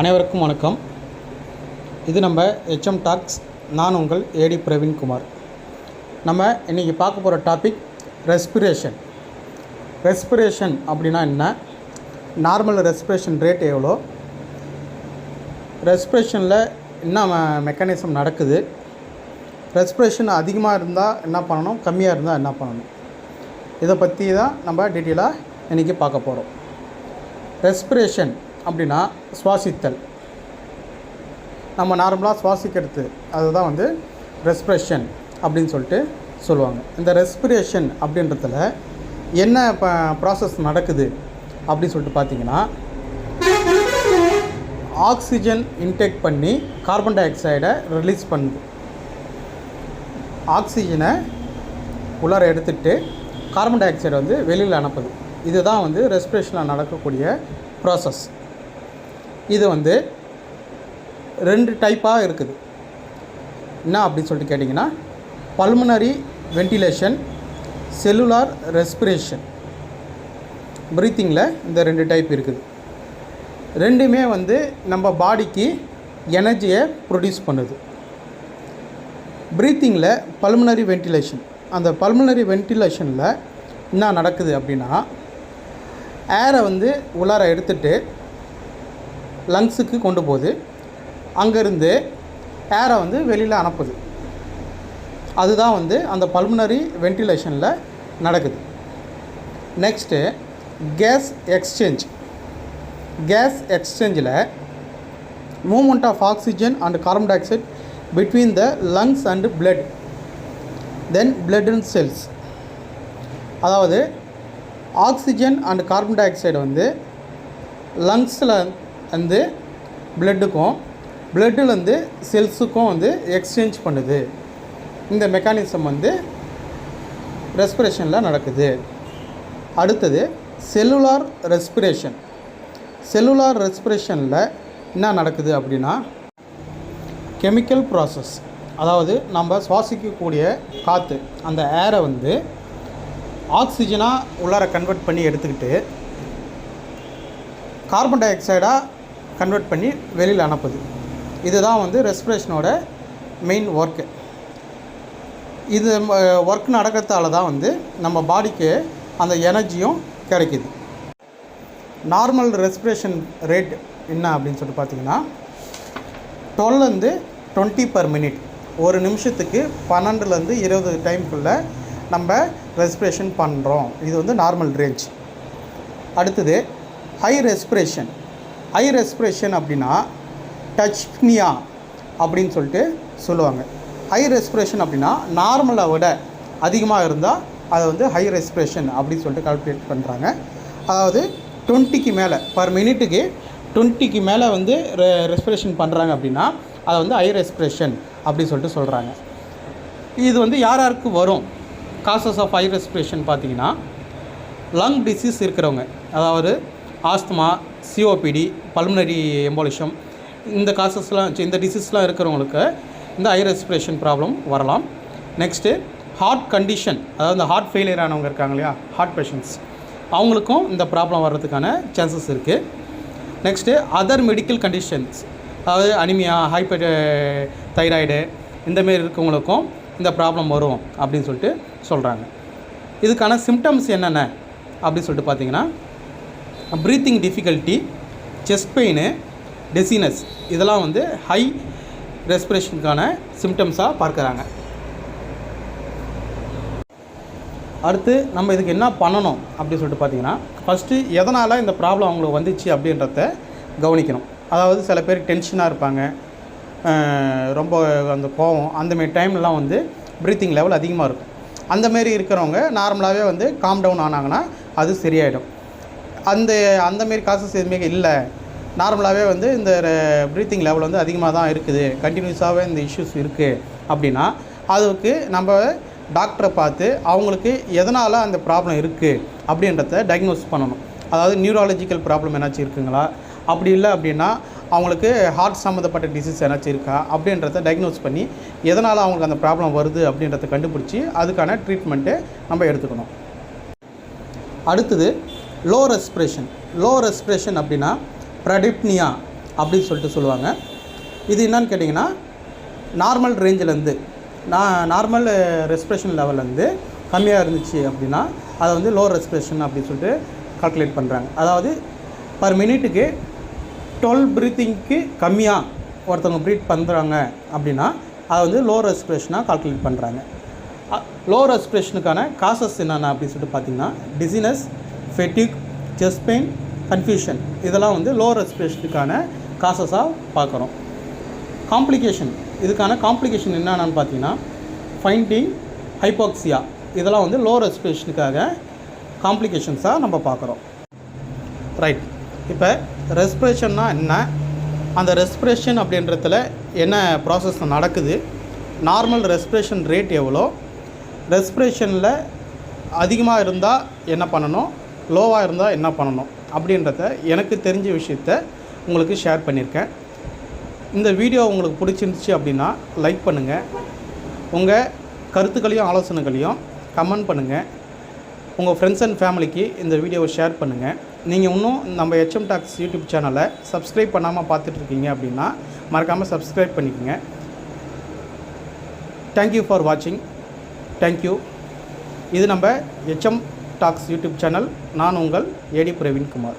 அனைவருக்கும் வணக்கம். இது நம்ம ஹெச்எம் டாக்ஸ் நான் உங்கள் ஏடி பிரவீன்குமார் நம்ம இன்றைக்கி பார்க்க போகிற டாபிக் ரெஸ்பிரேஷன் ரெஸ்பிரேஷன் அப்படின்னா என்ன? நார்மல் ரெஸ்பிரேஷன் ரேட் எவ்வளோ? ரெஸ்பிரேஷனில் என்ன மெக்கானிசம் நடக்குது? ரெஸ்பிரேஷன் அதிகமாக இருந்தால் என்ன பண்ணணும்? கம்மியாக இருந்தால் என்ன பண்ணணும்? இதை பற்றி தான் நம்ம டீட்டெயிலாக இன்றைக்கி பார்க்க போகிறோம் ரெஸ்பிரேஷன் அப்படின்னா சுவாசித்தல். நம்ம நார்மலாக சுவாசிக்கிறது அதுதான் வந்து ரெஸ்பிரேஷன் அப்படின்னு சொல்லிட்டு சொல்லுவாங்க. இந்த ரெஸ்பிரேஷன் அப்படின்றதில் என்ன இப்போ ப்ராசஸ் நடக்குது அப்படின்னு சொல்லிட்டு பார்த்தீங்கன்னா ஆக்சிஜன் இன்டேக் பண்ணி கார்பன் டை ஆக்சைடை ரிலீஸ் பண்ணுது. ஆக்சிஜனை உள்ளார எடுத்துகிட்டு கார்பன் டை ஆக்சைடை வந்து வெளியில் அனுப்புது. இதுதான் வந்து ரெஸ்பிரேஷனில் நடக்கக்கூடிய ப்ராசஸ் இது வந்து ரெண்டு டைப்பாக இருக்குது. என்ன அப்படின்னு சொல்லிட்டு கேட்டிங்கன்னா பல்மனரி வென்டிலேஷன் செல்லுலார் ரெஸ்பிரேஷன் ப்ரீத்திங்கில் இந்த ரெண்டு டைப் இருக்குது. ரெண்டுமே வந்து நம்ம பாடிக்கு எனர்ஜியை ப்ரொடியூஸ் பண்ணுது. ப்ரீத்திங்கில் பல்மனரி வென்டிலேஷன் அந்த பல்மனரி வென்டிலேஷனில் என்ன நடக்குது அப்படின்னா ஏரை வந்து உள்ளார எடுத்துகிட்டு லங்ஸுக்கு கொண்டு போகுது. அங்கேருந்து ஏரை வந்து வெளியில் அனுப்புது. அதுதான் வந்து அந்த பல்முனரி வென்டிலேஷனில் நடக்குது. நெக்ஸ்ட்டு கேஸ் எக்ஸ்சேஞ்ச் கேஸ் எக்ஸ்சேஞ்சில் movement of oxygen and carbon dioxide between the lungs and blood then blood and cells அதாவது oxygen and carbon dioxide வந்து லங்ஸில் வந்து பிளட்டுக்கும் பிளட்டுலேருந்து செல்ஸுக்கும் வந்து எக்ஸ்சேஞ்ச் பண்ணுது. இந்த மெக்கானிசம் வந்து ரெஸ்பிரேஷனில் நடக்குது. அடுத்தது செல்லுலார் ரெஸ்பிரேஷன் செல்லுலார் ரெஸ்பிரேஷனில் என்ன நடக்குது அப்படின்னா கெமிக்கல் ப்ராசஸ் அதாவது நம்ம சுவாசிக்கக்கூடிய காற்று அந்த ஏரை வந்து ஆக்சிஜனாக உள்ளார கன்வெர்ட் பண்ணி எடுத்துக்கிட்டு கார்பன் டை ஆக்சைடாக கன்வெர்ட் பண்ணி வெளியில் அனுப்புது. இதுதான் வந்து ரெஸ்பிரேஷனோட மெயின் ஒர்க்கு இது ஒர்க் நடக்கிறதால தான் வந்து நம்ம பாடிக்கு அந்த எனர்ஜியும் கிடைக்குது. நார்மல் ரெஸ்பிரேஷன் ரேட் என்ன அப்படின்னு சொல்லிட்டு பார்த்தீங்கன்னா டுவெல்லேருந்து டுவெண்ட்டி பர் மினிட் ஒரு நிமிஷத்துக்கு பன்னெண்டுலேருந்து இருபது டைம்குள்ளே நம்ம ரெஸ்பிரேஷன் பண்ணுறோம் இது வந்து நார்மல் ரேஞ்ச் அடுத்தது ஹை ரெஸ்பிரேஷன் ஹை ரெஸ்பிரேஷன் அப்படின்னா டச்னியா அப்படின்னு சொல்லிட்டு சொல்லுவாங்க. ஹை ரெஸ்பிரேஷன் அப்படின்னா நார்மலை விட அதிகமாக இருந்தால் அதை வந்து ஹை ரெஸ்பிரேஷன் அப்படின்னு சொல்லிட்டு கால்குலேட் பண்ணுறாங்க அதாவது டுவெண்ட்டிக்கு மேலே பர் மினிட்டுக்கு டுவெண்ட்டிக்கு மேலே வந்து ரெ ரெஸ்பிரேஷன் பண்ணுறாங்க அப்படின்னா அதை வந்து ஹை ரெஸ்பிரேஷன் அப்படின்னு சொல்லிட்டு சொல்கிறாங்க இது வந்து யார் யாருக்கு வரும்? காசஸ் ஆஃப் ஹை ரெஸ்பிரேஷன் பார்த்தீங்கன்னா லங் டிசீஸ் இருக்கிறவங்க. அதாவது ஆஸ்துமா சிஓபிடி பல்மனரி எம்போலிஷம் இந்த காசஸ்லாம் இந்த டிசீஸ்லாம் இருக்கிறவங்களுக்கு இந்த ஹை ரெஸ்பிரேஷன் ப்ராப்ளம் வரலாம். நெக்ஸ்ட்டு ஹார்ட் கண்டிஷன் அதாவது இந்த ஹார்ட் ஃபெயிலியர் ஆனவங்க இருக்காங்க இல்லையா? ஹார்ட் பேஷண்ட்ஸ் அவங்களுக்கும் இந்த ப்ராப்ளம் வர்றதுக்கான சான்சஸ் இருக்குது நெக்ஸ்ட்டு அதர் மெடிக்கல் கண்டிஷன்ஸ் அதாவது அனிமியா ஹைப்பர் தைராய்டு இந்தமாரி இருக்கவங்களுக்கும் இந்த ப்ராப்ளம் வரும் அப்படின்னு சொல்லிட்டு சொல்கிறாங்க இதுக்கான சிம்டம்ஸ் என்னென்ன? அப்படின்னு சொல்லிட்டு பார்த்தீங்கன்னா breathing difficulty chest pain dizziness இதெல்லாம் வந்து ஹை ரெஸ்பிரேஷனுக்கான சிம்டம்ஸாக பார்க்குறாங்க. அடுத்து நம்ம இதுக்கு என்ன பண்ணணும் அப்படின்னு சொல்லிட்டு பார்த்தீங்கன்னா ஃபஸ்ட்டு எதனால் இந்த ப்ராப்ளம் அவங்களுக்கு வந்துச்சு அப்படின்றத கவனிக்கணும். அதாவது சில பேர் டென்ஷனாக இருப்பாங்க. ரொம்ப அந்த கோவம் அந்தமாரி டைம்லலாம் வந்து ப்ரீத்திங் லெவல் அதிகமாக இருக்கும். அந்தமாரி இருக்கிறவங்க நார்மலாகவே வந்து காம் டவுன் ஆனாங்கன்னா அது சரியாயிடும். அந்த அந்தமாரி காசஸ் எதுவுமே இல்லை. நார்மலாகவே வந்து இந்த ப்ரீத்திங் லெவல் வந்து அதிகமாக தான் இருக்குது. கண்டினியூஸாகவே இந்த இஷ்யூஸ் இருக்குது அப்படின்னா அதுக்கு நம்ம டாக்டரை பார்த்து அவங்களுக்கு எதனால் அந்த ப்ராப்ளம் இருக்குது அப்படின்றத டயக்னோஸ் பண்ணணும். அதாவது நியூராலஜிக்கல் ப்ராப்ளம் என்னாச்சும் இருக்குங்களா? அப்படி இல்லை அப்படின்னா அவங்களுக்கு ஹார்ட் சம்மந்தப்பட்ட டிசீஸ் ஏதாச்சும் இருக்கா? அப்படின்றத டயக்னோஸ் பண்ணி எதனால் அவங்களுக்கு அந்த ப்ராப்ளம் வருது அப்படின்றத கண்டுபிடிச்சி அதுக்கான ட்ரீட்மெண்ட்டு நம்ம எடுத்துக்கணும். அடுத்தது லோ ரெஸ்பிரேஷன் லோ ரெஸ்பிரேஷன் அப்படின்னா ப்ரடிப்னியா அப்படின்னு சொல்லிட்டு சொல்லுவாங்க. இது என்னன்னு கேட்டிங்கன்னா நார்மல் ரேஞ்சிலேருந்து நான் நார்மல் ரெஸ்பிரேஷன் லெவல்லேருந்து கம்மியாக இருந்துச்சு அப்படின்னா அதை வந்து லோ ரெஸ்பிரேஷன் அப்படின்னு சொல்லிட்டு கால்குலேட் பண்ணுறாங்க அதாவது பர் மினிட்டுக்கு டுவெல் ப்ரீத்திங்க்கு கம்மியாக ஒருத்தவங்க ப்ரீத் பண்ணுறாங்க அப்படின்னா அதை வந்து லோ ரெஸ்பிரேஷனாக கால்குலேட் பண்ணுறாங்க லோ ரெஸ்பிரேஷனுக்கான காசஸ் என்னென்ன அப்படின்னு சொல்லிட்டு பார்த்தீங்கன்னா dizziness fatigue chest pain confusion இதெல்லாம் வந்து லோ ரெஸ்பிரேஷனுக்கான காசஸாக பார்க்குறோம். காம்ப்ளிகேஷன் இதுக்கான காம்ப்ளிகேஷன் என்னென்னு பார்த்தீங்கன்னா ஃபைண்டிங் ஹைபாக்சியா இதெல்லாம் வந்து லோ ரெஸ்பிரேஷனுக்காக காம்ப்ளிகேஷன்ஸாக நம்ம பார்க்குறோம். ரைட் இப்போ ரெஸ்பிரேஷன்னா என்ன? அந்த ரெஸ்பிரேஷன் அப்படின்றதுல என்ன ப்ராசஸ் நடக்குது? நார்மல் ரெஸ்பிரேஷன் ரேட் எவ்வளோ? ரெஸ்பிரேஷனில் அதிகமாக இருந்தால் என்ன பண்ணணும்? லோவாக இருந்தால் என்ன பண்ணணும் அப்படின்றத எனக்கு தெரிஞ்ச விஷயத்த உங்களுக்கு ஷேர் பண்ணியிருக்கேன். இந்த வீடியோ உங்களுக்கு பிடிச்சிருந்துச்சி அப்படின்னா லைக் பண்ணுங்கள் உங்கள் கருத்துக்களையும் ஆலோசனைகளையும் கமெண்ட் பண்ணுங்கள் உங்கள் ஃப்ரெண்ட்ஸ் அண்ட் ஃபேமிலிக்கு இந்த வீடியோவை ஷேர் பண்ணுங்கள் நீங்கள் இன்னும் நம்ம ஹெச்எம் டாக்ஸ் யூடியூப் சேனலை சப்ஸ்கிரைப் பண்ணாமல் பார்த்துட்ருக்கீங்க அப்படின்னா மறக்காமல் சப்ஸ்கிரைப் பண்ணிக்கோங்க. தேங்க்யூ ஃபார் வாட்சிங் தேங்க்யூ இது நம்ம ஹெச்எம் டாக்ஸ் யூடியூப் சேனல். நான் உங்கள் ஏடி பிரவீன்குமார்.